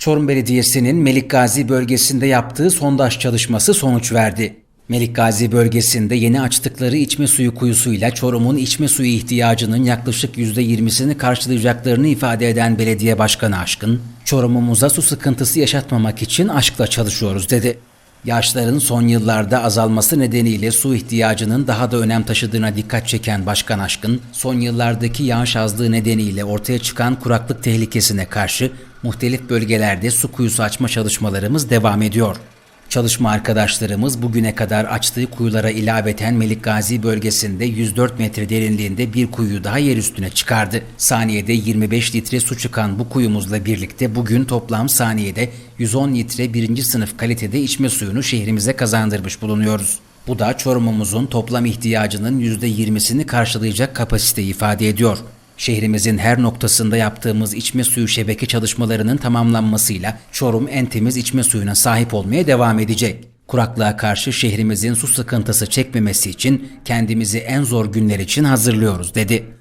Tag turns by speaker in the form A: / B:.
A: Çorum Belediyesi'nin Melik Gazi bölgesinde yaptığı sondaj çalışması sonuç verdi. Melik Gazi bölgesinde yeni açtıkları içme suyu kuyusuyla Çorum'un içme suyu ihtiyacının yaklaşık %20'sini karşılayacaklarını ifade eden Belediye Başkanı Aşkın, Çorum'umuza su sıkıntısı yaşatmamak için aşkla çalışıyoruz dedi. Yağışların son yıllarda azalması nedeniyle su ihtiyacının daha da önem taşıdığına dikkat çeken Başkan Aşkın, son yıllardaki yağış azlığı nedeniyle ortaya çıkan kuraklık tehlikesine karşı muhtelif bölgelerde su kuyusu açma çalışmalarımız devam ediyor. Çalışma arkadaşlarımız bugüne kadar açtığı kuyulara ilaveten Melik Gazi bölgesinde 104 metre derinliğinde bir kuyu daha yer üstüne çıkardı. Saniyede 25 litre su çıkan bu kuyumuzla birlikte bugün toplam saniyede 110 litre birinci sınıf kalitede içme suyunu şehrimize kazandırmış bulunuyoruz. Bu da Çorum'umuzun toplam ihtiyacının %20'sini karşılayacak kapasiteyi ifade ediyor. Şehrimizin her noktasında yaptığımız içme suyu şebeke çalışmalarının tamamlanmasıyla Çorum en temiz içme suyuna sahip olmaya devam edecek. Kuraklığa karşı şehrimizin su sıkıntısı çekmemesi için kendimizi en zor günler için hazırlıyoruz dedi.